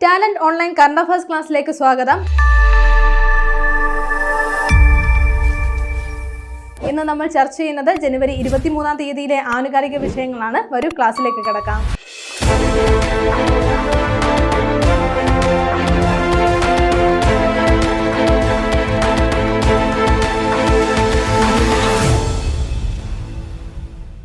Talent online current affairs ക്ലാസ്സിലേക്ക് സ്വാഗതം. ഇന്ന് നമ്മൾ ചർച്ച ചെയ്യുന്നത് ജനുവരി ഇരുപത്തിമൂന്നാം തീയതിയിലെ ആനുകാലിക വിഷയങ്ങളാണ്. വരും ക്ലാസ്സിലേക്ക് കിടക്കാം.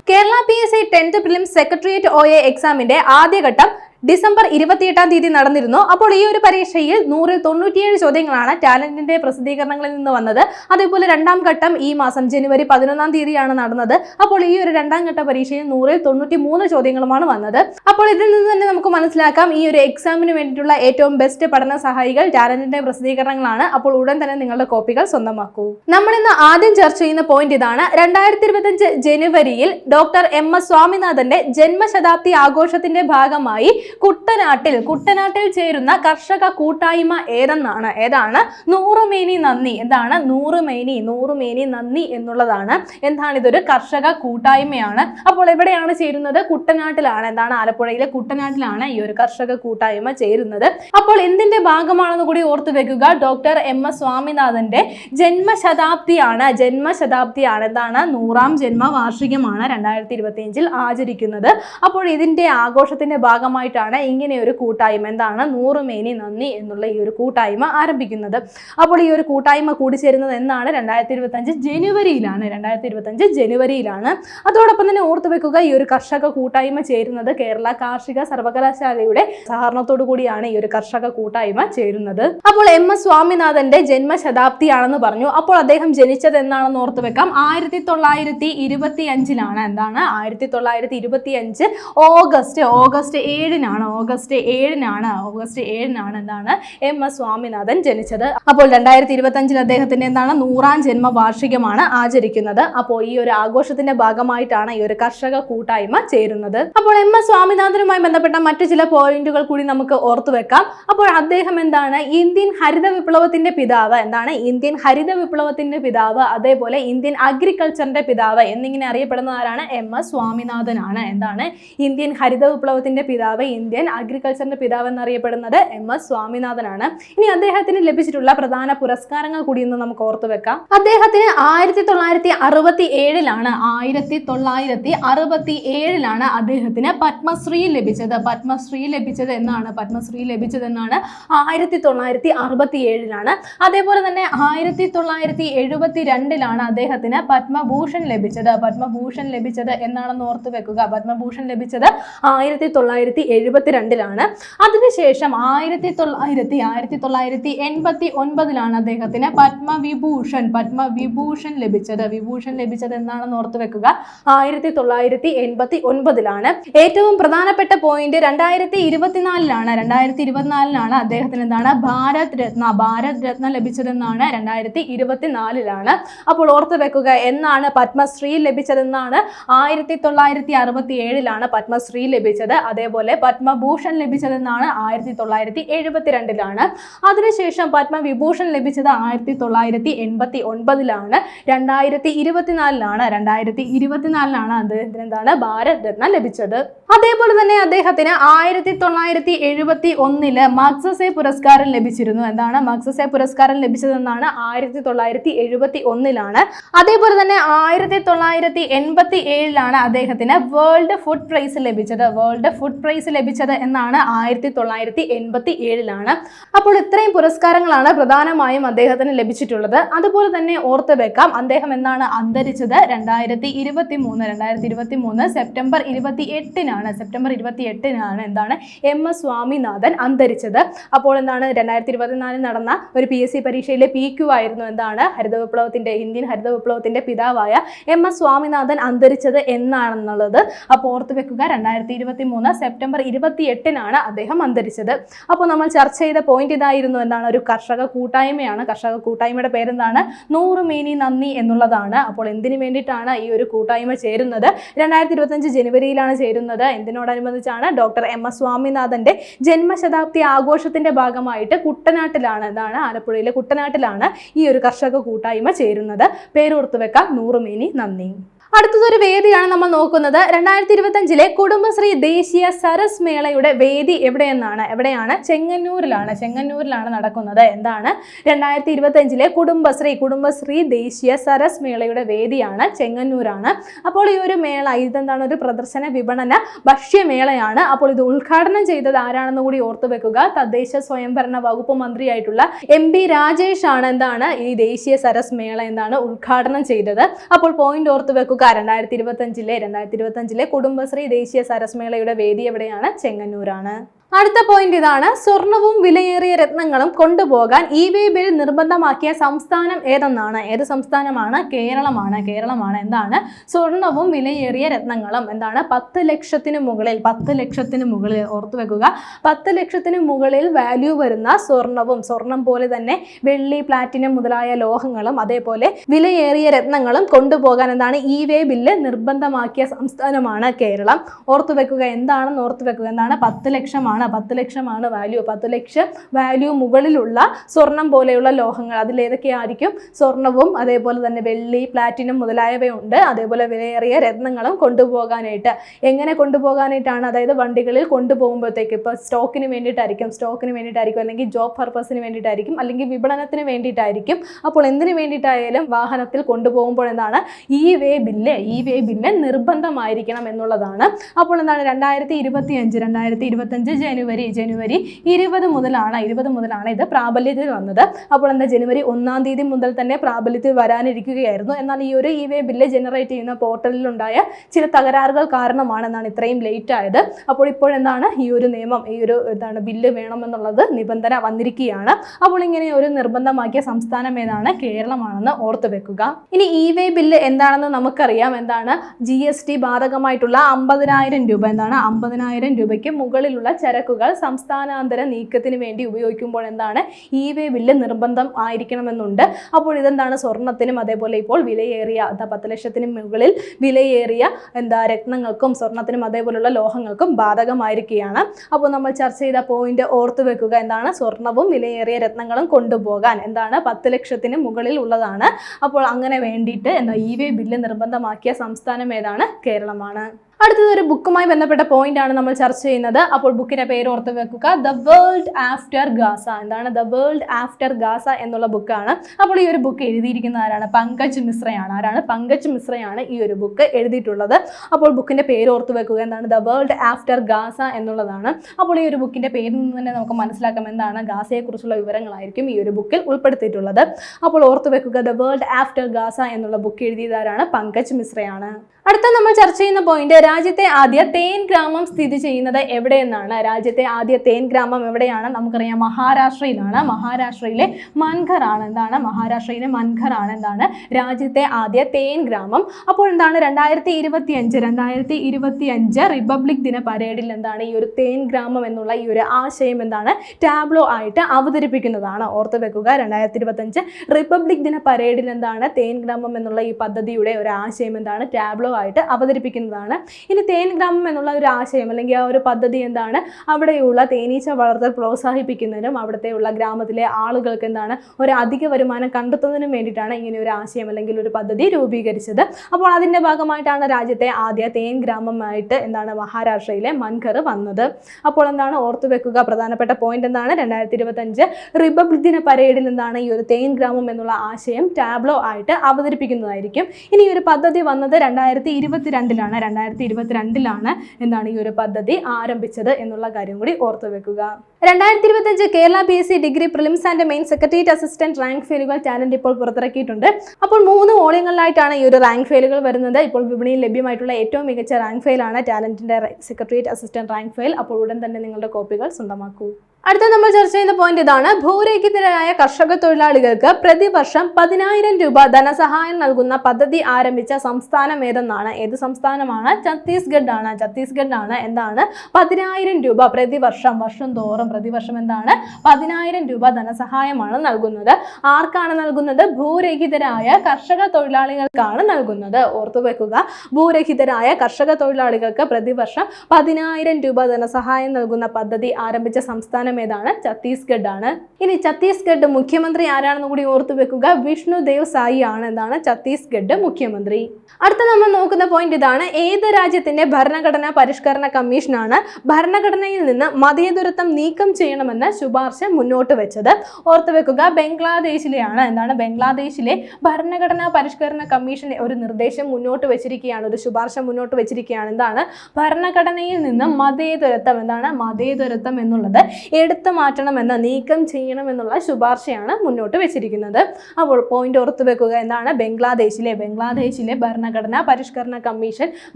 Kerala P S C tenth prelims secretariat O A എക്സാമിന്റെ ആദ്യഘട്ടം ഡിസംബർ ഇരുപത്തിയെട്ടാം തീയതി നടന്നിരുന്നു. അപ്പോൾ ഈ ഒരു പരീക്ഷയിൽ നൂറിൽ തൊണ്ണൂറ്റിയേഴ് ചോദ്യങ്ങളാണ് ടാലന്റിന്റെ പ്രസിദ്ധീകരണങ്ങളിൽ നിന്ന് വന്നത്. അതേപോലെ രണ്ടാം ഘട്ടം ഈ മാസം ജനുവരി പതിനൊന്നാം തീയതിയാണ് നടന്നത്. അപ്പോൾ ഈ ഒരു രണ്ടാം ഘട്ട പരീക്ഷയിൽ നൂറിൽ തൊണ്ണൂറ്റി മൂന്ന് ചോദ്യങ്ങളുമാണ് വന്നത്. അപ്പോൾ ഇതിൽ നിന്ന് തന്നെ നമുക്ക് മനസ്സിലാക്കാം ഈ ഒരു എക്സാമിന് വേണ്ടിയിട്ടുള്ള ഏറ്റവും ബെസ്റ്റ് പഠന സഹായികൾ ടാലന്റിന്റെ പ്രസിദ്ധീകരണങ്ങളാണ്. അപ്പോൾ ഉടൻ തന്നെ നിങ്ങളുടെ കോപ്പികൾ സ്വന്തമാക്കൂ. നമ്മൾ ഇന്ന് ആദ്യം ചർച്ച ചെയ്യുന്ന പോയിന്റ് ഇതാണ്. രണ്ടായിരത്തി ഇരുപത്തിയഞ്ച് ജനുവരിയിൽ ഡോക്ടർ എം എസ് സ്വാമിനാഥന്റെ ജന്മശതാബ്ദി ആഘോഷത്തിന്റെ ഭാഗമായി കുട്ടനാട്ടിൽ കുട്ടനാട്ടിൽ ചേരുന്ന കർഷക കൂട്ടായ്മ ഏതെന്നാണ്? ഏതാണ്? നൂറുമേനി നന്ദി. എന്താണ്? നൂറുമേനി നൂറുമേനി നന്ദി എന്നുള്ളതാണ്. എന്താണ് ഇതൊരു കർഷക കൂട്ടായ്മയാണ്. അപ്പോൾ എവിടെയാണ് ചേരുന്നത്? കുട്ടനാട്ടിലാണ്. എന്താണ് ആലപ്പുഴയിലെ കുട്ടനാട്ടിലാണ് ഈ ഒരു കർഷക കൂട്ടായ്മ ചേരുന്നത്. അപ്പോൾ എന്തിന്റെ ഭാഗമാണെന്ന് കൂടി ഓർത്തു വെക്കുക. ഡോക്ടർ എം എസ് സ്വാമിനാഥന്റെ ജന്മശതാബ്ദിയാണ്. ജന്മശതാബ്ദിയാണ്. എന്താണ്? നൂറാം ജന്മവാർഷികമാണ് രണ്ടായിരത്തി ഇരുപത്തിയഞ്ചിൽ ആചരിക്കുന്നത്. അപ്പോൾ ഇതിന്റെ ആഘോഷത്തിന്റെ ഭാഗമായിട്ടാണ് ഇങ്ങനെ ഒരു കൂട്ടായ്മ എന്താണ്? നൂറുമേനി നന്ദി എന്നുള്ള ഈ ഒരു കൂട്ടായ്മ ആരംഭിക്കുന്നത്. അപ്പോൾ ഈ ഒരു കൂട്ടായ്മ കൂടിച്ചേരുന്നത് എന്നാണ് രണ്ടായിരത്തി ഇരുപത്തഞ്ച് ജനുവരിയിലാണ്. രണ്ടായിരത്തി ഇരുപത്തഞ്ച് ജനുവരിയിലാണ്. അതോടൊപ്പം തന്നെ ഓർത്തു വെക്കുക ഈ ഒരു കർഷക കൂട്ടായ്മ ചേരുന്നത് കേരള കാർഷിക സർവകലാശാലയുടെ സഹകരണത്തോടു കൂടിയാണ് ഈ ഒരു കർഷക കൂട്ടായ്മ ചേരുന്നത്. അപ്പോൾ എം. എസ്. സ്വാമിനാഥന്റെ ജന്മശതാബ്ദിയാണെന്ന് പറഞ്ഞു. അപ്പോൾ അദ്ദേഹം ജനിച്ചത് എന്നാണെന്ന് ഓർത്തു വെക്കാം. ആയിരത്തി തൊള്ളായിരത്തി ഇരുപത്തി അഞ്ചിലാണ് എന്താണ്? ആയിരത്തി തൊള്ളായിരത്തി ഇരുപത്തി അഞ്ച് ഓഗസ്റ്റ് ഓഗസ്റ്റ് ഏഴിനാണ്. ഓഗസ്റ്റ് ഏഴിനാണ് ഓഗസ്റ്റ് ഏഴിനാണ് എന്താണ് എം എസ് സ്വാമിനാഥൻ ജനിച്ചത്. അപ്പോൾ രണ്ടായിരത്തി ഇരുപത്തി അഞ്ചിൽ അദ്ദേഹത്തിന്റെ എന്താണ്? നൂറാം ജന്മവാർഷികമാണ് ആചരിക്കുന്നത്. അപ്പോൾ ഈ ഒരു ആഘോഷത്തിന്റെ ഭാഗമായിട്ടാണ് ഈ ഒരു കർഷക കൂട്ടായ്മ ചേരുന്നത്. അപ്പോൾ എം എസ് സ്വാമിനാഥനുമായി ബന്ധപ്പെട്ട മറ്റു ചില പോയിന്റുകൾ കൂടി നമുക്ക് ഓർത്തു വെക്കാം. അപ്പോൾ അദ്ദേഹം എന്താണ്? ഇന്ത്യൻ ഹരിത വിപ്ലവത്തിന്റെ പിതാവ് എന്താണ് ഇന്ത്യൻ ഹരിത വിപ്ലവത്തിന്റെ പിതാവ് അതേപോലെ ഇന്ത്യൻ അഗ്രികൾച്ചറിന്റെ പിതാവ് എന്നിങ്ങനെ അറിയപ്പെടുന്ന ആരാണ് എം എസ് സ്വാമിനാഥനാണ്. എന്താണ്? ഇന്ത്യൻ ഹരിത വിപ്ലവത്തിന്റെ പിതാവ് ഇന്ത്യൻ അഗ്രികൾച്ചറിന്റെ പിതാവ് എന്നറിയപ്പെടുന്നത് എം എസ് സ്വാമിനാഥനാണ്. ഇനി അദ്ദേഹത്തിന് ലഭിച്ചിട്ടുള്ള പ്രധാന പുരസ്കാരങ്ങൾ കൂടി ഇന്ന് നമുക്ക് ഓർത്തു വെക്കാം. അദ്ദേഹത്തിന് ആയിരത്തി തൊള്ളായിരത്തി അറുപത്തി ഏഴിലാണ് ആയിരത്തി തൊള്ളായിരത്തി അറുപത്തി ഏഴിലാണ് അദ്ദേഹത്തിന് പത്മശ്രീ ലഭിച്ചത്. പത്മശ്രീ ലഭിച്ചത് എന്നാണ് പത്മശ്രീ ലഭിച്ചത് എന്നാണ് ആയിരത്തി തൊള്ളായിരത്തി അറുപത്തി ഏഴിലാണ് അതേപോലെ തന്നെ ആയിരത്തി തൊള്ളായിരത്തി എഴുപത്തി രണ്ടിലാണ് അദ്ദേഹത്തിന് പത്മഭൂഷൺ ലഭിച്ചത്. പത്മഭൂഷൺ ലഭിച്ചത് എന്നാണെന്ന് ഓർത്തു വെക്കുക. പത്മഭൂഷൺ ലഭിച്ചത് ആയിരത്തി തൊള്ളായിരത്തി എഴുപത്തിരണ്ടിലാണ്. അതിനുശേഷം ആയിരത്തി തൊള്ളായിരത്തി ആയിരത്തി തൊള്ളായിരത്തി എൺപത്തി ഒൻപതിലാണ് അദ്ദേഹത്തിന് പത്മവിഭൂഷൺ പത്മവിഭൂഷൺ ലഭിച്ചത്. വിഭൂഷൺ ലഭിച്ചത് എന്നാണെന്ന് ഓർത്ത് വെക്കുക. ആയിരത്തി തൊള്ളായിരത്തി എൺപത്തി ഒൻപതിലാണ് ഏറ്റവും പ്രധാനപ്പെട്ട പോയിന്റ് രണ്ടായിരത്തി ഇരുപത്തിനാലിലാണ്. രണ്ടായിരത്തി ഇരുപത്തിനാലിലാണ് അദ്ദേഹത്തിന് എന്താണ്? ഭാരത് രത്ന ഭാരത് രത്ന ലഭിച്ചതെന്നാണ് രണ്ടായിരത്തി ഇരുപത്തിനാലിലാണ്. അപ്പോൾ ഓർത്ത് വെക്കുക എന്നാണ് പത്മശ്രീ ലഭിച്ചതെന്നാണ് ആയിരത്തി തൊള്ളായിരത്തി അറുപത്തി ഏഴിലാണ് പത്മശ്രീ ലഭിച്ചത്. അതേപോലെ പത്മഭൂഷൺ ലഭിച്ചതെന്നാണ് ആയിരത്തി തൊള്ളായിരത്തി എഴുപത്തിരണ്ടിലാണ് അതിനുശേഷം പത്മവിഭൂഷൺ ലഭിച്ചത് ആയിരത്തി തൊള്ളായിരത്തി എൺപത്തി ഒൻപതിലാണ് രണ്ടായിരത്തി ഇരുപത്തിനാലിലാണ് രണ്ടായിരത്തി ഇരുപത്തിനാലിലാണ് അദ്ദേഹത്തിന് എന്താണ്? ഭാരത് രത്ന ലഭിച്ചത്. അതേപോലെ തന്നെ അദ്ദേഹത്തിന് ആയിരത്തി തൊള്ളായിരത്തി എഴുപത്തി ഒന്നിൽ മക്സസെ പുരസ്കാരം ലഭിച്ചിരുന്നു. എന്താണ് മക്സസെ പുരസ്കാരം ലഭിച്ചതെന്നാണ് ആയിരത്തി തൊള്ളായിരത്തി എഴുപത്തി ഒന്നിലാണ് അതേപോലെ തന്നെ ആയിരത്തി തൊള്ളായിരത്തി എൺപത്തി ഏഴിലാണ് അദ്ദേഹത്തിന് വേൾഡ് ഫുഡ് പ്രൈസ് ലഭിച്ചത്. വേൾഡ് ഫുഡ് പ്രൈസ് ലഭിച്ചത് എന്നാണ് ആയിരത്തി തൊള്ളായിരത്തി എൺപത്തി ഏഴിലാണ് അപ്പോൾ ഇത്രയും പുരസ്കാരങ്ങളാണ് പ്രധാനമായും അദ്ദേഹത്തിന് ലഭിച്ചിട്ടുള്ളത്. അതുപോലെ തന്നെ ഓർത്ത് വെക്കാം അദ്ദേഹം എന്നാണ് അന്തരിച്ചത്? രണ്ടായിരത്തി ഇരുപത്തി മൂന്ന് രണ്ടായിരത്തി ഇരുപത്തി മൂന്ന് സെപ്റ്റംബർ ഇരുപത്തി എട്ടിനാണ് സെപ്റ്റംബർ ഇരുപത്തി എട്ടിനാണ് എന്താണ് എം എസ് സ്വാമിനാഥൻ അന്തരിച്ചത്. അപ്പോൾ എന്താണ് രണ്ടായിരത്തി ഇരുപത്തിനാലിൽ നടന്ന ഒരു പി എസ് സി പരീക്ഷയിലെ പി ക്യു ആയിരുന്നു എന്താണ് ഹരിത വിപ്ലവത്തിന്റെ ഇന്ത്യൻ ഹരിത വിപ്ലവത്തിന്റെ പിതാവായ എം എസ് സ്വാമിനാഥൻ അന്തരിച്ചത് എന്നാണെന്നുള്ളത് അപ്പോൾ ഓർത്ത് വെക്കുക. രണ്ടായിരത്തി ഇരുപത്തി മൂന്ന് സെപ്റ്റംബർ ഇരുപത്തി എട്ടിനാണ് അദ്ദേഹം അന്തരിച്ചത്. അപ്പോൾ നമ്മൾ ചർച്ച ചെയ്ത പോയിന്റ് ഇതായിരുന്നു എന്താണ് ഒരു കർഷക കൂട്ടായ്മയാണ്. കർഷക കൂട്ടായ്മയുടെ പേരെന്താണ്? നൂറ് മേനി നന്ദി എന്നുള്ളതാണ്. അപ്പോൾ എന്തിനു വേണ്ടിയിട്ടാണ് ഈ ഒരു കൂട്ടായ്മ ചേരുന്നത്? രണ്ടായിരത്തി ഇരുപത്തഞ്ച് ജനുവരിയിലാണ് ചേരുന്നത്. എന്തിനോടനുബന്ധിച്ചാണ് ഡോക്ടർ എം എസ് സ്വാമിനാഥന്റെ ജന്മശതാബ്ദി ആഘോഷത്തിന്റെ ഭാഗമായിട്ട് കുട്ടനാട്ടിലാണ് എന്താണ് ആലപ്പുഴയിലെ കുട്ടനാട്ടിലാണ് ഈ ഒരു കർഷക കൂട്ടായ്മ ചേരുന്നത്. പേരോർത്ത് വെക്കാം. നൂറുമേനി. നന്ദി. അടുത്തതൊരു വേദിയാണ് നമ്മൾ നോക്കുന്നത്. രണ്ടായിരത്തി ഇരുപത്തി അഞ്ചിലെ കുടുംബശ്രീ ദേശീയ സരസ് മേളയുടെ വേദി എവിടെയെന്നാണ്? എവിടെയാണ്? ചെങ്ങന്നൂരിലാണ്. ചെങ്ങന്നൂരിലാണ് നടക്കുന്നത്. എന്താണ്? രണ്ടായിരത്തി ഇരുപത്തി അഞ്ചിലെ കുടുംബശ്രീ കുടുംബശ്രീ ദേശീയ സരസ് മേളയുടെ വേദിയാണ് ചെങ്ങന്നൂരാണ്. അപ്പോൾ ഈ ഒരു മേള ഇതെന്താണ്? ഒരു പ്രദർശന വിപണന ഭക്ഷ്യമേളയാണ്. അപ്പോൾ ഇത് ഉദ്ഘാടനം ചെയ്തത് ആരാണെന്ന് കൂടി ഓർത്തു വെക്കുക. തദ്ദേശ സ്വയംഭരണ വകുപ്പ് മന്ത്രിയായിട്ടുള്ള എം പി രാജേഷ് ആണ് എന്താണ്? ഈ ദേശീയ സരസ് മേള എന്താണ്? ഉദ്ഘാടനം ചെയ്തത്. അപ്പോൾ പോയിന്റ് ഓർത്തു വെക്കുക. രണ്ടായിരത്തി ഇരുപത്തഞ്ചിലെ രണ്ടായിരത്തി ഇരുപത്തഞ്ചിലെ കുടുംബശ്രീ ദേശീയ സരസ് മേളയുടെ വേദി എവിടെയാണ്? ചെങ്ങന്നൂരാണ്. അടുത്ത പോയിന്റ് ഇതാണ്. സ്വർണവും വിലയേറിയ രത്നങ്ങളും കൊണ്ടുപോകാൻ ഇ വേ ബിൽ നിർബന്ധമാക്കിയ സംസ്ഥാനം ഏതെന്നാണ്? ഏത് സംസ്ഥാനമാണ്? കേരളമാണ്. കേരളമാണ്. എന്താണ്? സ്വർണവും വിലയേറിയ രത്നങ്ങളും. എന്താണ്? പത്ത് ലക്ഷത്തിന് മുകളിൽ പത്ത് ലക്ഷത്തിന് മുകളിൽ ഓർത്തു വെക്കുക. പത്ത് ലക്ഷത്തിന് മുകളിൽ വാല്യൂ വരുന്ന സ്വർണവും സ്വർണം പോലെ തന്നെ വെള്ളി പ്ലാറ്റിനം മുതലായ ലോഹങ്ങളും അതേപോലെ വിലയേറിയ രത്നങ്ങളും കൊണ്ടുപോകാൻ എന്താണ്? ഇ വേ ബില്ല് നിർബന്ധമാക്കിയ സംസ്ഥാനമാണ് കേരളം. ഓർത്തു വെക്കുക. എന്താണെന്ന് ഓർത്തു വെക്കുക? എന്താണ്? പത്ത് ലക്ഷമാണ് പത്ത് ലക്ഷമാണ് വാല്യൂ പത്ത് ലക്ഷം വാല്യൂ മുകളിലുള്ള സ്വർണം പോലെയുള്ള ലോഹങ്ങൾ. അതിലേതൊക്കെയായിരിക്കും സ്വർണവും അതേപോലെ തന്നെ വെള്ളി പ്ലാറ്റിനം മുതലായവയുണ്ട്. അതേപോലെ വിലയേറിയ രത്നങ്ങളും കൊണ്ടുപോകാനായിട്ട്. എങ്ങനെ കൊണ്ടുപോകാനായിട്ടാണ്? അതായത് വണ്ടികളിൽ കൊണ്ടുപോകുമ്പോഴത്തേക്ക് ഇപ്പോൾ സ്റ്റോക്കിന് വേണ്ടിയിട്ടായിരിക്കും സ്റ്റോക്കിന് വേണ്ടിയിട്ടായിരിക്കും അല്ലെങ്കിൽ ജോബ് പർപ്പസിന് വേണ്ടിയിട്ടായിരിക്കും അല്ലെങ്കിൽ വിപണനത്തിന് വേണ്ടിയിട്ടായിരിക്കും. അപ്പോൾ എന്തിനു വേണ്ടിയിട്ടായാലും വാഹനത്തിൽ കൊണ്ടുപോകുമ്പോൾ എന്താണ്? ഈ വേ ബില്ല് ഈ വേ ബില്ല് നിർബന്ധമായിരിക്കണം എന്നുള്ളതാണ്. അപ്പോൾ എന്താണ്? രണ്ടായിരത്തി ഇരുപത്തി അഞ്ച് രണ്ടായിരത്തി ഇരുപത്തഞ്ച് ജനുവരി ജനുവരി ഇരുപത് മുതലാണ് ഇരുപത് മുതലാണ് ഇത് പ്രാബല്യത്തിൽ വന്നത്. അപ്പോൾ എന്താ ജനുവരി ഒന്നാം തീയതി മുതൽ തന്നെ പ്രാബല്യത്തിൽ വരാനിരിക്കുകയായിരുന്നു. എന്നാൽ ഈ ഒരു ഇ വേ ബില്ല് ജനറേറ്റ് ചെയ്യുന്ന പോർട്ടലിലുണ്ടായ ചില തകരാറുകൾ കാരണമാണ് എന്നാണ് ഇത്രയും ലേറ്റ് ആയത്. അപ്പോൾ ഇപ്പോഴെന്താണ് ഈ ഒരു നിയമം ഈ ഒരു എന്താണ് ബില്ല് വേണമെന്നുള്ളത് നിബന്ധന വന്നിരിക്കുകയാണ്. അപ്പോൾ ഇങ്ങനെ ഒരു നിർബന്ധമാക്കിയ സംസ്ഥാനം ഏതാണ് കേരളമാണെന്ന് ഓർത്തു വെക്കുക. ഇനി ഇ വേ ബില്ല് എന്താണെന്ന് നമുക്കറിയാം. എന്താണ് ജി എസ് ടി ബാധകമായിട്ടുള്ള അമ്പതിനായിരം രൂപ എന്താണ് അമ്പതിനായിരം രൂപയ്ക്ക് മുകളിലുള്ള ചരക്കുകൾ സംസ്ഥാനാന്തര നീക്കത്തിന് വേണ്ടി ഉപയോഗിക്കുമ്പോൾ എന്താണ്? ഇ വേ ബില്ല് നിർബന്ധം ആയിരിക്കണമെന്നുണ്ട്. അപ്പോൾ ഇതെന്താണ്? സ്വർണത്തിനും അതേപോലെ ഇപ്പോൾ വിലയേറിയ അതാ പത്ത് ലക്ഷത്തിന് മുകളിൽ വിലയേറിയ എന്താ രത്നങ്ങൾക്കും സ്വർണത്തിനും അതേപോലുള്ള ലോഹങ്ങൾക്കും ബാധകമായിരിക്കുകയാണ്. അപ്പോൾ നമ്മൾ ചർച്ച ചെയ്ത പോയിന്റ് ഓർത്തു വെക്കുക. എന്താണ്? സ്വർണവും വിലയേറിയ രത്നങ്ങളും കൊണ്ടുപോകാൻ എന്താണ്? പത്ത് ലക്ഷത്തിന് മുകളിൽ ഉള്ളതാണ്. അപ്പോൾ അങ്ങനെ വേണ്ടിയിട്ട് എന്താ ഇ വേ ബില്ല് നിർബന്ധമാക്കിയ സംസ്ഥാനം ഏതാണ്? കേരളമാണ്. അടുത്തത് ഒരു ബുക്കുമായി ബന്ധപ്പെട്ട പോയിന്റ് ആണ് നമ്മൾ ചർച്ച ചെയ്യുന്നത്. അപ്പോൾ ബുക്കിന്റെ പേര് ഓർത്ത് വെക്കുക. ദ വേൾഡ് ആഫ്റ്റർ ഗാസ എന്താണ്? ദ വേൾഡ് ആഫ്റ്റർ ഗാസ എന്നുള്ള ബുക്കാണ് അപ്പോൾ ഈ ഒരു ബുക്ക് എഴുതിയിരിക്കുന്ന ആരാണ്? പങ്കജ് മിശ്രയാണ്. ആരാണ്? പങ്കജ് മിശ്രയാണ് ഈ ഒരു ബുക്ക് എഴുതിയിട്ടുള്ളത്. അപ്പോൾ ബുക്കിന്റെ പേര് ഓർത്ത് വെക്കുക. എന്താണ്? ദ വേൾഡ് ആഫ്റ്റർ ഗാസ എന്നുള്ളതാണ്. അപ്പോൾ ഈ ഒരു ബുക്കിന്റെ പേരിൽ നിന്ന് തന്നെ നമുക്ക് മനസ്സിലാക്കാം എന്താണ് ഗാസയെക്കുറിച്ചുള്ള വിവരങ്ങളായിരിക്കും ഈ ഒരു ബുക്കിൽ ഉൾപ്പെടുത്തിയിട്ടുള്ളത്. അപ്പോൾ ഓർത്ത് വെക്കുക. ദ വേൾഡ് ആഫ്റ്റർ ഗാസ എന്നുള്ള ബുക്ക് എഴുതിയതാരാണ് പങ്കജ് മിശ്രയാണ്. അടുത്ത നമ്മൾ ചർച്ച ചെയ്യുന്ന പോയിന്റ് രാജ്യത്തെ ആദ്യ തേൻ ഗ്രാമം സ്ഥിതി ചെയ്യുന്നത് എവിടെയെന്നാണ്? രാജ്യത്തെ ആദ്യ തേൻ ഗ്രാമം എവിടെയാണ്? നമുക്കറിയാം മഹാരാഷ്ട്രയിലാണ്. മഹാരാഷ്ട്രയിലെ മൻഖർ ആണ് എന്താണ്? മഹാരാഷ്ട്രയിലെ മൻഖർ ആണ് എന്താണ്? രാജ്യത്തെ ആദ്യ തേൻ ഗ്രാമം. അപ്പോൾ എന്താണ്? രണ്ടായിരത്തി ഇരുപത്തി അഞ്ച് രണ്ടായിരത്തി ഇരുപത്തി അഞ്ച് റിപ്പബ്ലിക് ദിന പരേഡിൽ എന്താണ്? ഈ ഒരു തേൻ ഗ്രാമം എന്നുള്ള ഈ ഒരു ആശയം എന്താണ്? ടാബ്ലോ ആയിട്ട് അവതരിപ്പിക്കുന്നതാണ്. ഓർത്ത് വെക്കുക രണ്ടായിരത്തി ഇരുപത്തഞ്ച് റിപ്പബ്ലിക് ദിന പരേഡിൽ എന്താണ്? തേൻ ഗ്രാമം എന്നുള്ള ഈ പദ്ധതിയുടെ ഒരു ആശയം എന്താണ്? ടാബ്ലോ ആയിട്ട് അവതരിപ്പിക്കുന്നതാണ്. ഇനി തേൻ ഗ്രാമം എന്നുള്ള ഒരു ആശയം അല്ലെങ്കിൽ ആ ഒരു പദ്ധതി എന്താണ്? അവിടെയുള്ള തേനീച്ച വളർത്തൽ പ്രോത്സാഹിപ്പിക്കുന്നതിനും അവിടുത്തെയുള്ള ഗ്രാമത്തിലെ ആളുകൾക്ക് എന്താണ്? ഒരു അധിക വരുമാനം കണ്ടെത്തുന്നതിനും വേണ്ടിയിട്ടാണ് ഇങ്ങനെ ഒരു ആശയം അല്ലെങ്കിൽ ഒരു പദ്ധതി രൂപീകരിച്ചത്. അപ്പോൾ അതിന്റെ ഭാഗമായിട്ടാണ് രാജ്യത്തെ ആദ്യ തേൻ ഗ്രാമമായിട്ട് എന്താണ് മഹാരാഷ്ട്രയിലെ മൻഖർ വന്നത്. അപ്പോൾ എന്താണ്? ഓർത്തു വെക്കുക. പ്രധാനപ്പെട്ട പോയിന്റ് എന്താണ്? രണ്ടായിരത്തി ഇരുപത്തഞ്ച് റിപ്പബ്ലിക് ദിന പരേഡിൽ എന്താണ് ഈ ഒരു തേൻ ഗ്രാമം എന്നുള്ള ആശയം ടാബ്ലോ ആയിട്ട് അവതരിപ്പിക്കുന്നതായിരിക്കും. ഇനി ഈ ഒരു പദ്ധതി വന്നത് രണ്ടായിരത്തി ഇരുപത്തിരണ്ടിലാണ് രണ്ടായിരത്തി ഇരുപത്തിരണ്ടിലാണ് എന്താണ് ഈ ഒരു പദ്ധതി ആരംഭിച്ചത് എന്നുള്ള കാര്യം കൂടി ഓർത്തു വെക്കുക. രണ്ടായിരത്തി ഇരുപത്തഞ്ച് Kerala P S C degree prelims and main secretariat assistant rank ഫെയിലുകൾ talent ഇപ്പോൾ പുറത്തിറക്കിയിട്ടുണ്ട്. അപ്പോൾ മൂന്ന് വോളിയങ്ങളിലായിട്ടാണ് ഈ ഒരു റാങ്ക് ഫെയിലുകൾ വരുന്നത്. ഇപ്പോൾ വിപണിയിൽ ലഭ്യമായിട്ടുള്ള ഏറ്റവും മികച്ച റാങ്ക് ഫെയിലാണ് ടാലന്റിന്റെ സെക്രട്ടേറിയറ്റ് അസിസ്റ്റന്റ് റാങ്ക് ഫെയിൽ. അപ്പോൾ ഉടൻ തന്നെ നിങ്ങളുടെ കോപ്പികൾ സ്വന്തമാക്കൂ. അടുത്ത നമ്മൾ ചർച്ച ചെയ്യുന്ന പോയിന്റ് ഇതാണ്. ഭൂരഹിതരായ കർഷക തൊഴിലാളികൾക്ക് പ്രതിവർഷം പതിനായിരം രൂപ ധനസഹായം നൽകുന്ന പദ്ധതി ആരംഭിച്ച സംസ്ഥാനം ഏതെന്നാണ്? ഏത് സംസ്ഥാനമാണ്? ഛത്തീസ്ഗഡ് ആണ്. ഛത്തീസ്ഗഡ് ആണ്. എന്താണ്? പതിനായിരം രൂപ പ്രതിവർഷം വർഷം തോറും പ്രതിവർഷം എന്താണ്? പതിനായിരം രൂപ ധനസഹായമാണ് നൽകുന്നത്. ആർക്കാണ് നൽകുന്നത്? ഭൂരഹിതരായ കർഷക തൊഴിലാളികൾക്കാണ് നൽകുന്നത്. ഓർത്തു വെക്കുക. ഭൂരഹിതരായ കർഷക തൊഴിലാളികൾക്ക് പ്രതിവർഷം പതിനായിരം രൂപ ധനസഹായം നൽകുന്ന പദ്ധതി ആരംഭിച്ച സംസ്ഥാനം സംസ്ഥാനം ഏതാണ്? ഛത്തീസ്ഗഡ് ആണ് ഇനി ഛത്തീസ്ഗഡ് മുഖ്യമന്ത്രി ആരാണെന്ന് കൂടി ഓർത്തു വെക്കുക. വിഷ്ണു ദേവ് സായി ആണ് എന്നാണ് ഛത്തീസ്ഗഡ് മുഖ്യമന്ത്രി. അടുത്ത നമ്മൾ നോക്കുന്ന പോയിന്റ് ഇതാണ്. ഏത് രാജ്യത്തിന്റെ ഭരണഘടനാ പരിഷ്കരണ കമ്മീഷനാണ് ഭരണഘടനയിൽ നിന്ന് മതേതരത്വം നീക്കം ചെയ്യണമെന്ന് ശുപാർശ മുന്നോട്ട് വെച്ചത്? ഓർത്തു വെക്കുക ബംഗ്ലാദേശിലെയാണ്. എന്താണ്? ബംഗ്ലാദേശിലെ ഭരണഘടനാ പരിഷ്കരണ കമ്മീഷൻ ഒരു നിർദ്ദേശം മുന്നോട്ട് വെച്ചിരിക്കുകയാണ്. ഒരു ശുപാർശ മുന്നോട്ട് വെച്ചിരിക്കുകയാണ്. എന്താണ്? ഭരണഘടനയിൽ നിന്ന് മതേതരത്വം എന്താണ്? മതേതരത്വം എന്നുള്ളത് എടുത്തു മാറ്റണമെന്ന് നീക്കം ചെയ്യണമെന്നുള്ള ശുപാർശയാണ് മുന്നോട്ട് വെച്ചിരിക്കുന്നത്. അപ്പോൾ പോയിന്റ് ഓർത്തു വെക്കുക എന്താണ്? ബംഗ്ലാദേശിലെ ബംഗ്ലാദേശിലെ ഭരണഘടനാ പരിഷ്കരണ കമ്മീഷൻ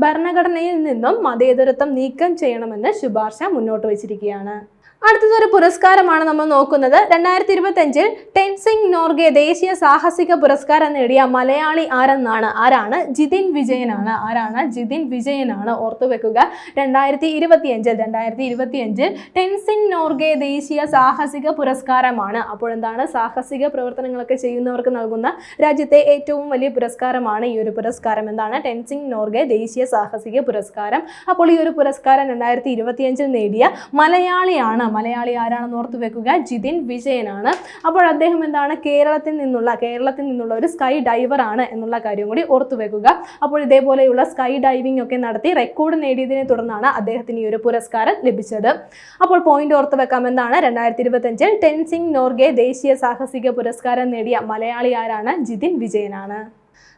ഭരണഘടനയിൽ നിന്നും മതേതരത്വം നീക്കം ചെയ്യണമെന്ന് ശുപാർശ മുന്നോട്ട് വെച്ചിരിക്കുകയാണ്. അടുത്തതൊരു പുരസ്കാരമാണ് നമ്മൾ നോക്കുന്നത്. രണ്ടായിരത്തി ഇരുപത്തി അഞ്ചിൽ ടെൻസിംഗ് നോർഗെ ദേശീയ സാഹസിക പുരസ്കാരം നേടിയ മലയാളി ആരെന്നാണ്? ആരാണ്? ജിതിൻ വിജയനാണ്. ആരാണ്? ജിതിൻ വിജയനാണ്. ഓർത്തു വെക്കുക രണ്ടായിരത്തി ഇരുപത്തി അഞ്ചിൽ രണ്ടായിരത്തി ഇരുപത്തി അഞ്ചിൽ ടെൻസിംഗ് നോർഗെ ദേശീയ സാഹസിക പുരസ്കാരമാണ്. അപ്പോൾ എന്താണ്? സാഹസിക പ്രവർത്തനങ്ങളൊക്കെ ചെയ്യുന്നവർക്ക് നൽകുന്ന രാജ്യത്തെ ഏറ്റവും വലിയ പുരസ്കാരമാണ് ഈ ഒരു പുരസ്കാരം. എന്താണ്? ടെൻസിംഗ് നോർഗെ ദേശീയ സാഹസിക പുരസ്കാരം. അപ്പോൾ ഈ ഒരു പുരസ്കാരം രണ്ടായിരത്തി ഇരുപത്തിയഞ്ചിൽ നേടിയ മലയാളിയാണ് മലയാളി ആരാണെന്ന് ഓർത്തു വെക്കുക? ജിതിൻ വിജയനാണ്. അപ്പോൾ അദ്ദേഹം എന്താണ്? കേരളത്തിൽ നിന്നുള്ള കേരളത്തിൽ നിന്നുള്ള ഒരു സ്കൈ ഡൈവർ ആണ് എന്നുള്ള കാര്യം കൂടി ഓർത്തു വെക്കുക. അപ്പോൾ ഇതേപോലെയുള്ള സ്കൈ ഡൈവിംഗ് ഒക്കെ നടത്തി റെക്കോർഡ് നേടിയതിനെ തുടർന്നാണ് അദ്ദേഹത്തിന് ഈ ഒരു പുരസ്കാരം ലഭിച്ചത്. അപ്പോൾ പോയിന്റ് ഓർത്ത് വെക്കാം എന്താണ്? രണ്ടായിരത്തി ഇരുപത്തഞ്ചിൽ ടെൻസിംഗ് നോർഗെ ദേശീയ സാഹസിക പുരസ്കാരം നേടിയ മലയാളി ആരാണ്? ജിതിൻ വിജയനാണ്.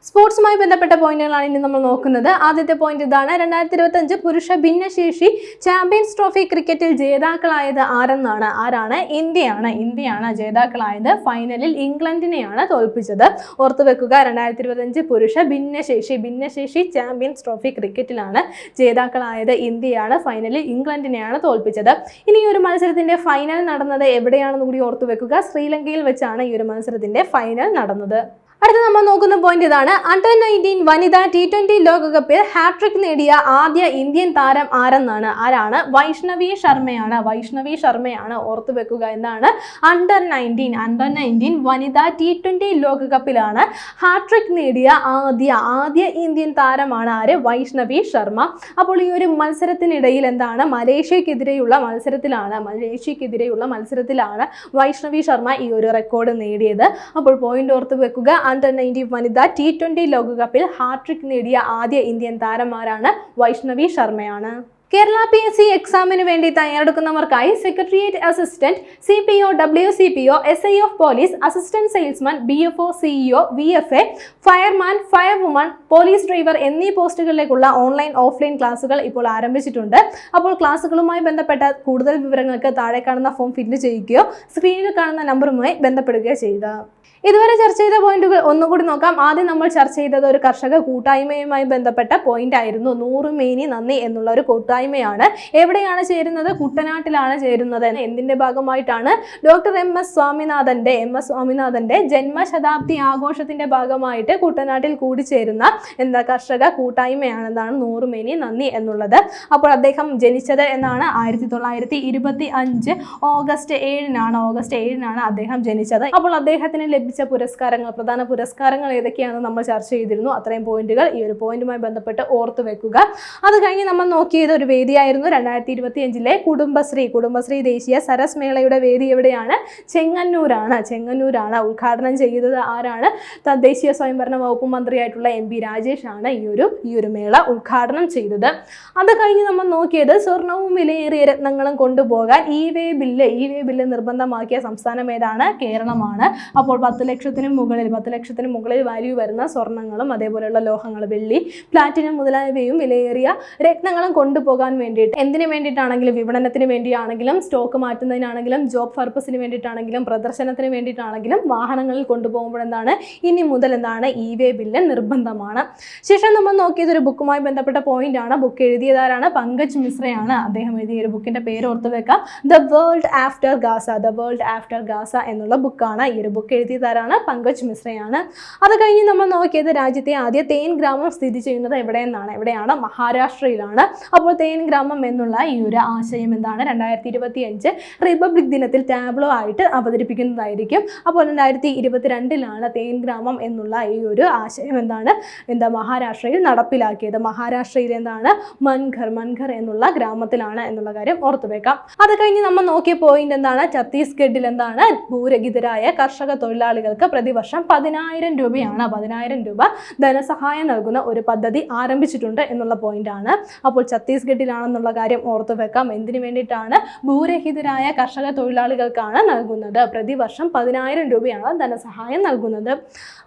സ്പോർട്സുമായി ബന്ധപ്പെട്ട പോയിന്റുകളാണ് ഇനി നമ്മൾ നോക്കുന്നത്. ആദ്യത്തെ പോയിന്റ് ഇതാണ്. രണ്ടായിരത്തി ഇരുപത്തഞ്ച് പുരുഷ ഭിന്നശേഷി ചാമ്പ്യൻസ് ട്രോഫി ക്രിക്കറ്റിൽ ജേതാക്കളായത് ആരെന്നാണ്? ആരാണ്? ഇന്ത്യയാണ്. ഇന്ത്യയാണ് ജേതാക്കളായത്. ഫൈനലിൽ ഇംഗ്ലണ്ടിനെയാണ് തോൽപ്പിച്ചത്. ഓർത്തു വെക്കുക രണ്ടായിരത്തി ഇരുപത്തഞ്ച് പുരുഷ ഭിന്നശേഷി ഭിന്നശേഷി ചാമ്പ്യൻസ് ട്രോഫി ക്രിക്കറ്റിലാണ് ജേതാക്കളായത് ഇന്ത്യയാണ്. ഫൈനലിൽ ഇംഗ്ലണ്ടിനെയാണ് തോൽപ്പിച്ചത്. ഇനി ഒരു മത്സരത്തിന്റെ ഫൈനൽ നടന്നത് എവിടെയാണെന്ന് കൂടി ഓർത്തു വെക്കുക. ശ്രീലങ്കയിൽ വെച്ചാണ് ഈ ഒരു മത്സരത്തിന്റെ ഫൈനൽ നടന്നത്. അടുത്ത നമ്മൾ നോക്കുന്ന പോയിന്റ് ഇതാണ്. അണ്ടർ നയന്റീൻ വനിതാ ടി ട്വന്റി ലോകകപ്പിൽ ഹാട്രിക് നേടിയ ആദ്യ ഇന്ത്യൻ താരം ആരെന്നാണ്? ആരാണ്? വൈഷ്ണവി ശർമ്മയാണ്. വൈഷ്ണവി ശർമ്മയാണ് ഓർത്തു വെക്കുക എന്നാണ് അണ്ടർ നയന്റീൻ അണ്ടർ നയന്റീൻ വനിതാ ടി ട്വന്റി ലോകകപ്പിലാണ് ഹാട്രിക് നേടിയ ആദ്യ ആദ്യ ഇന്ത്യൻ താരമാണ് ആര്? വൈഷ്ണവി ശർമ്മ. അപ്പോൾ ഈ ഒരു മത്സരത്തിനിടയിൽ എന്താണ്? മലേഷ്യക്കെതിരെയുള്ള മത്സരത്തിലാണ് മലേഷ്യക്കെതിരെയുള്ള മത്സരത്തിലാണ് വൈഷ്ണവി ശർമ്മ ഈ ഒരു റെക്കോർഡ് നേടിയത്. അപ്പോൾ പോയിന്റ് ഓർത്ത് വെക്കുക. അണ്ടർ നയന്റീൻ വനിത ടി ട്വന്റി ലോകകപ്പിൽ ഹാട്രിക് നേടിയ ആദ്യ ഇന്ത്യൻ താരമാരാണ് വൈഷ്ണവി ശർമ്മയാണ്. കേരള പി എസ് സി എക്സാമിന് വേണ്ടി തയ്യാറെടുക്കുന്നവർക്കായി secretariat assistant C P O W C P O S I of police assistant salesman B F O CEO V F A fireman fire woman police driver എന്നീ പോസ്റ്റുകളിലേക്കുള്ള online offline ക്ലാസുകൾ ഇപ്പോൾ ആരംഭിച്ചിട്ടുണ്ട്. അപ്പോൾ ക്ലാസുകളുമായി ബന്ധപ്പെട്ട കൂടുതൽ വിവരങ്ങൾക്ക് താഴെ കാണുന്ന ഫോം ഫില്ല് ചെയ്യുകയോ സ്ക്രീനിൽ കാണുന്ന നമ്പറുമായി ബന്ധപ്പെടുകയോ ചെയ്യുക. ഇതുവരെ ചർച്ച ചെയ്ത പോയിന്റുകൾ ഒന്നുകൂടി നോക്കാം. ആദ്യം നമ്മൾ ചർച്ച ചെയ്തത് ഒരു കർഷക കൂട്ടായ്മയുമായി ബന്ധപ്പെട്ട പോയിന്റ് ആയിരുന്നു. നൂറ് മേനി നന്ദി എന്നുള്ള ഒരു കൂട്ടായ്മയാണ്. എവിടെയാണ് ചേരുന്നത്? കുട്ടനാട്ടിലാണ് ചേരുന്നത് എന്തിന്റെ ഭാഗമായിട്ടാണ്? ഡോക്ടർ എം എസ് സ്വാമിനാഥന്റെ എം എസ് സ്വാമിനാഥന്റെ ജന്മശതാബ്ദി ആഘോഷത്തിന്റെ ഭാഗമായിട്ട് കുട്ടനാട്ടിൽ കൂടിച്ചേരുന്ന എന്താ കർഷക കൂട്ടായ്മയാണെന്നാണ് നൂറ് മേനി നന്ദി എന്നുള്ളത്. അപ്പോൾ അദ്ദേഹം ജനിച്ചത് എന്നാണ് ആയിരത്തി തൊള്ളായിരത്തി ഇരുപത്തി അഞ്ച് ഓഗസ്റ്റ് ഏഴിനാണ്. ഓഗസ്റ്റ് ഏഴിനാണ് അദ്ദേഹം ജനിച്ചത്. അപ്പോൾ അദ്ദേഹത്തിന് ലഭിച്ച പുരസ്കാരങ്ങൾ പ്രധാന പുരസ്കാരങ്ങൾ ഏതൊക്കെയാണെന്ന് നമ്മൾ ചർച്ച ചെയ്തിരുന്നു. അത്രയും പോയിന്റുകൾ ഈ ഒരു പോയിന്റുമായി ബന്ധപ്പെട്ട് ഓർത്തു വെക്കുക. അത് കഴിഞ്ഞ് നമ്മൾ നോക്കിയത് ഒരു വേദിയായിരുന്നു രണ്ടായിരത്തി ഇരുപത്തി അഞ്ചിലെ കുടുംബശ്രീ. കുടുംബശ്രീ ദേശീയ സരസ് മേളയുടെ വേദി എവിടെയാണ്? ചെങ്ങന്നൂരാണ്. ചെങ്ങന്നൂരാണ്. ഉദ്ഘാടനം ചെയ്തത് ആരാണ്? തദ്ദേശീയ സ്വയംഭരണ വകുപ്പ് മന്ത്രിയായിട്ടുള്ള എം പി രാജേഷ് ആണ് ഈ ഒരു ഈ ഒരു മേള ഉദ്ഘാടനം ചെയ്തത്. അത് കഴിഞ്ഞ് നമ്മൾ നോക്കിയത് സ്വർണവും വിലയേറിയ രത്നങ്ങളും കൊണ്ടുപോകാൻ E way bill E way bill നിർബന്ധമാക്കിയ സംസ്ഥാനം ഏതാണ്? കേരളമാണ്. അപ്പോൾ പത്ത് ലക്ഷത്തിന് മുകളിൽ പത്ത് ലക്ഷത്തിന് മുകളിൽ വാല്യൂ വരുന്ന സ്വർണങ്ങളും അതേപോലെയുള്ള ലോഹങ്ങൾ വെള്ളി പ്ലാറ്റിനം മുതലായവയും വിലയേറിയ രത്നങ്ങളും കൊണ്ടുപോകാൻ വേണ്ടിയിട്ട്. എന്തിനു വേണ്ടിയിട്ടാണെങ്കിലും വിപണനത്തിന് വേണ്ടിയാണെങ്കിലും സ്റ്റോക്ക് മാറ്റുന്നതിനാണെങ്കിലും ജോബ് പർപ്പസിന് വേണ്ടിയിട്ടാണെങ്കിലും പ്രദർശനത്തിന് വേണ്ടിയിട്ടാണെങ്കിലും വാഹനങ്ങളിൽ കൊണ്ടുപോകുമ്പോൾ എന്താണ് ഇനി മുതൽ എന്താണ്? ഇ വേ ബില്ല് നിർബന്ധമാണ്. ശേഷം നമ്മൾ നോക്കിയത് ഒരു ബുക്കുമായി ബന്ധപ്പെട്ട പോയിന്റ് ആണ്. ബുക്ക് എഴുതിയതാരാണ്? പങ്കജ് മിശ്രയാണ്. അദ്ദേഹം എഴുതിയ ഒരു ബുക്കിന്റെ പേര് ഓർത്ത് വെക്കാം. The world after Gaza the world after Gaza എന്നുള്ള ബുക്കാണ് ഈ ഒരു ബുക്ക് എഴുതിയതാരാണ് പങ്കജ് മിശ്രയാണ്. അത് കഴിഞ്ഞ് നമ്മൾ നോക്കിയത് രാജ്യത്തെ ആദ്യ തേൻ ഗ്രാമം സ്ഥിതി ചെയ്യുന്നത് എവിടെയെന്നാണ്? എവിടെയാണ്? മഹാരാഷ്ട്രയിലാണ്. അപ്പോൾ തേൻ ഗ്രാമം എന്നുള്ള ഈ ഒരു ആശയം എന്താണ്? രണ്ടായിരത്തി ഇരുപത്തി അഞ്ച് റിപ്പബ്ലിക് ദിനത്തിൽ ടാബ്ലോ ആയിട്ട് അവതരിപ്പിക്കുന്നതായിരിക്കും. അപ്പോൾ രണ്ടായിരത്തി ഇരുപത്തിരണ്ടിലാണ് തേൻ ഗ്രാമം എന്നുള്ള ഈ ഒരു ആശയം എന്താണ്? എന്താ മഹാരാഷ്ട്രയിൽ നടപ്പിലാക്കിയത്? മഹാരാഷ്ട്രയിൽ എന്താണ്? മൻഘർ. മൻഘർ എന്നുള്ള ഗ്രാമത്തിലാണ് എന്നുള്ള കാര്യം ഓർത്തു വെക്കാം. അത് കഴിഞ്ഞ് നമ്മൾ നോക്കിയ പോയിന്റ് എന്താണ്? ഛത്തീസ്ഗഡിൽ എന്താണ്? ഭൂരഹിതരായ കർഷക തൊഴിലാളികൾക്ക് പ്രതിവർഷം പതിനായിരം രൂപയാണ് പതിനായിരം രൂപ ധനസഹായം നൽകുന്ന ഒരു പദ്ധതി ആരംഭിച്ചിട്ടുണ്ട് എന്നുള്ള പോയിന്റ് ആണ്. അപ്പോൾ ഛത്തീസ്ഗഡിലാണെന്നുള്ള കാര്യം ഓർത്തു വെക്കാം. എന്തിനു വേണ്ടിയിട്ടാണ്? ഭൂരഹിതരായ കർഷക തൊഴിലാളികൾക്കാണ് നൽകുന്നത്. പ്രതിവർഷം പതിനായിരം രൂപയാണ് ധനസഹായം നൽകുന്നത്.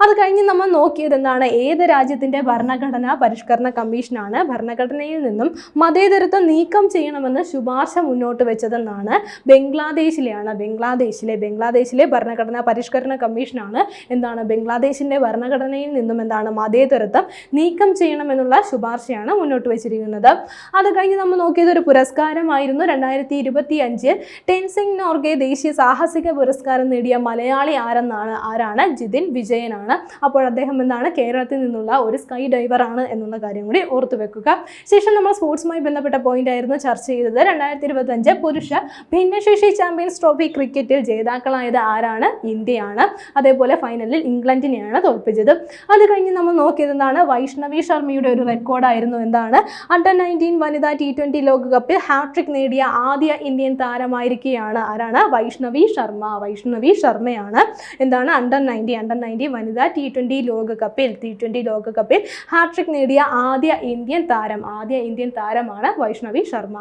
അത് കഴിഞ്ഞ് നമ്മൾ നോക്കിയത് എന്താണ്? ഏത് രാജ്യത്തിന്റെ ഭരണഘടനാ പരിഷ്കരണ കമ്മീഷനാണ്? ഭരണഘടനയിൽ നിന്നും മതേതരത്വം നീക്കം ചെയ്യണമെന്ന് ശുപാർശ മുന്നോട്ട് വെച്ചതെന്നാണ് ബംഗ്ലാദേശിലെയാണ്. ബംഗ്ലാദേശിലെ ബംഗ്ലാദേശിലെ ഭരണഘടനാ പരിഷ്കരണ കമ്മീഷനാണ് എന്താണ് ബംഗ്ലാദേശിന്റെ ഭരണഘടനയിൽ നിന്നും എന്താണ് മതേതരത്വം നീക്കം ചെയ്യണമെന്നുള്ള ശുപാർശയാണ് മുന്നോട്ട് വെച്ചിരിക്കുന്നത്. അത് കഴിഞ്ഞ് നമ്മൾ നോക്കിയത് ഒരു പുരസ്കാരമായിരുന്നു. രണ്ടായിരത്തി ഇരുപത്തി അഞ്ചിൽ ടെൻസിംഗ് നോർഗെ ദേശീയ സാഹസിക പുരസ്കാരം നേടിയ മലയാളി ആരെന്നാണ് ആരാണ്? ജിതിൻ വിജയനാണ്. അപ്പോൾ അദ്ദേഹം എന്താണ് കേരളത്തിൽ നിന്നുള്ള ഒരു സ്കൈ ഡൈവർ ആണ് എന്നുള്ള കാര്യം കൂടി ഓർത്തു വെക്കുക. ശേഷം നമ്മൾ സ്പോർട്സുമായി ബന്ധപ്പെട്ട പോയിന്റ് ആയിരുന്നു ചർച്ച ചെയ്തത്. രണ്ടായിരത്തി ഇരുപത്തി അഞ്ച് പുരുഷ ഭിന്നശേഷി ചാമ്പ്യൻസ് ട്രോഫി ക്രിക്കറ്റിൽ ജേതാക്കളായത് ആരാണ്? ഇന്ത്യയാണ്. അതേപോലെ ഫൈനലിൽ ഇംഗ്ലണ്ടിനെയാണ് തോൽപ്പിച്ചത്. അത് കഴിഞ്ഞ് നമ്മൾ നോക്കിയത് എന്താണ്? വൈഷ്ണവി ശർമ്മയുടെ ഒരു റെക്കോർഡായിരുന്നു എന്താണ്? അണ്ടർ നയന്റീൻ വനിതാ ടി ട്വന്റി ലോകകപ്പിൽ ഹാട്രിക് നേടിയ ആദ്യ ഇന്ത്യൻ താരമായിരിക്കുകയാണ് ആരാണ്? വൈഷ്ണവി ശർമ്മ. വൈഷ്ണവി ശർമ്മയാണ് എന്താണ്? അണ്ടർ നയന്റി അണ്ടർ നയന്റി വനിതാ ടി ട്വന്റി ലോകകപ്പിൽ ടി ട്വന്റി ലോകകപ്പിൽ ഹാട്രിക് നേടിയ ആദ്യ ഇന്ത്യൻ താരം. ആദ്യ ഇന്ത്യൻ താരമാണ് വൈഷ്ണവി ശർമ്മ.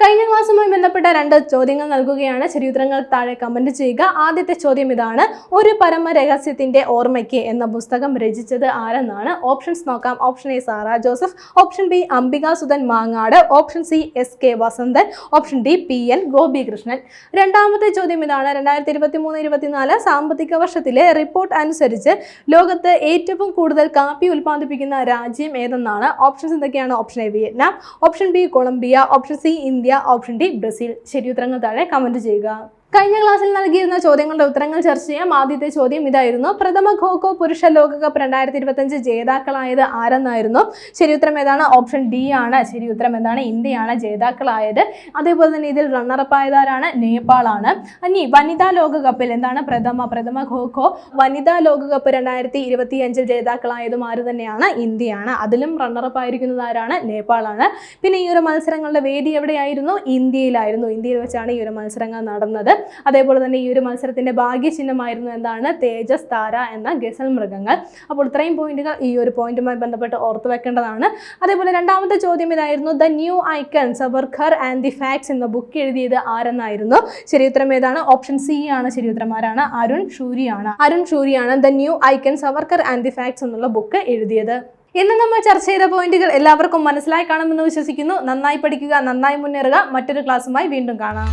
കഴിഞ്ഞ ക്ലാസ്സുമായി ബന്ധപ്പെട്ട രണ്ട് ചോദ്യങ്ങൾ നൽകുകയാണ്. ശരിയുത്തരങ്ങൾ താഴെ കമന്റ് ചെയ്യുക. ആദ്യത്തെ ചോദ്യം ഇതാണ് ഒരു പരമ രഹസ്യത്തിന്റെ ഓർമ്മയ്ക്ക് എന്ന പുസ്തകം രചിച്ചത് ആരെന്നാണ്? ഓപ്ഷൻസ് നോക്കാം. Option A Sara Joseph. Option B Ambika Sudhan Mangad. Option C S K Vasanthan. Option D P N Gopikrishnan. രണ്ടാമത്തെ ചോദ്യം ഇതാണ് രണ്ടായിരത്തി ഇരുപത്തി മൂന്ന് ഇരുപത്തിനാല് സാമ്പത്തിക വർഷത്തിലെ റിപ്പോർട്ട് അനുസരിച്ച് ലോകത്ത് ഏറ്റവും കൂടുതൽ കാപ്പി ഉൽപ്പാദിപ്പിക്കുന്ന രാജ്യം ഏതെന്നാണ്? ഓപ്ഷൻസ് എന്തൊക്കെയാണ്? Option A Vietnam. Option B Colombia. Option C India option D Brazil. ശരി ഉത്തരങ്ങൾ താഴെ കമന്റ് ചെയ്യുക. കഴിഞ്ഞ ക്ലാസ്സിൽ നൽകിയിരുന്ന ചോദ്യങ്ങളുടെ ഉത്തരങ്ങൾ ചർച്ച ചെയ്യാം. ആദ്യത്തെ ചോദ്യം ഇതായിരുന്നു. പ്രഥമ ഖോഖോ പുരുഷ ലോകകപ്പ് രണ്ടായിരത്തി ഇരുപത്തഞ്ച് ജേതാക്കളായത് ആരെന്നായിരുന്നു? ശരി ഉത്തരം ഏതാണ്? ഓപ്ഷൻ ഡി ആണ്. ശരി ഉത്തരം എന്താണ്? ഇന്ത്യയാണ് ജേതാക്കളായത്. അതേപോലെ തന്നെ ഇതിൽ റണ്ണറപ്പ് ആയതാരാണ്? നേപ്പാളാണ് ഇനി വനിതാ ലോകകപ്പിൽ എന്താണ് പ്രഥമ പ്രഥമ ഖോഖോ വനിതാ ലോകകപ്പ് രണ്ടായിരത്തി ഇരുപത്തി അഞ്ചിൽ ജേതാക്കളായതും ആര് തന്നെയാണ്? ഇന്ത്യയാണ്. അതിലും റണ്ണറപ്പ് ആയിരിക്കുന്നത് ആരാണ്? നേപ്പാളാണ് പിന്നെ ഈ ഒരു മത്സരങ്ങളുടെ വേദി എവിടെയായിരുന്നു? ഇന്ത്യയിലായിരുന്നു. ഇന്ത്യയിൽ വെച്ചാണ് ഈ ഒരു മത്സരങ്ങൾ നടന്നത്. അതേപോലെ തന്നെ ഈ ഒരു മത്സരത്തിന്റെ ഭാഗ്യചിഹ്നമായിരുന്നു എന്താണ്? തേജസ് താര എന്ന ഗസൽ മൃഗങ്ങൾ. അപ്പോൾ ഇത്രയും പോയിന്റുകൾ ഈ ഒരു പോയിന്റുമായി ബന്ധപ്പെട്ട് ഓർത്തു വെക്കേണ്ടതാണ്. അതേപോലെ രണ്ടാമത്തെ ചോദ്യം ഇതായിരുന്നു the new icons worker and the facts എന്ന ബുക്ക് എഴുതിയത് ആരെന്നായിരുന്നു? ശരിയുത്തരം ഏതാണ്? ഓപ്ഷൻ സി ആണ് ശരിയുത്തരം ആരാണ്? അരുൺ ഷൂരിയാണ്. Arun ഷൂരിയാണ് the new icons worker and the facts എന്നുള്ള ബുക്ക് എഴുതിയത്. ഇന്ന് നമ്മൾ ചർച്ച ചെയ്ത പോയിന്റുകൾ എല്ലാവർക്കും മനസ്സിലായി കാണുമെന്ന് വിശ്വസിക്കുന്നു. നന്നായി പഠിക്കുക നന്നായി മുന്നേറുക. മറ്റൊരു ക്ലാസ്സുമായി വീണ്ടും കാണാം.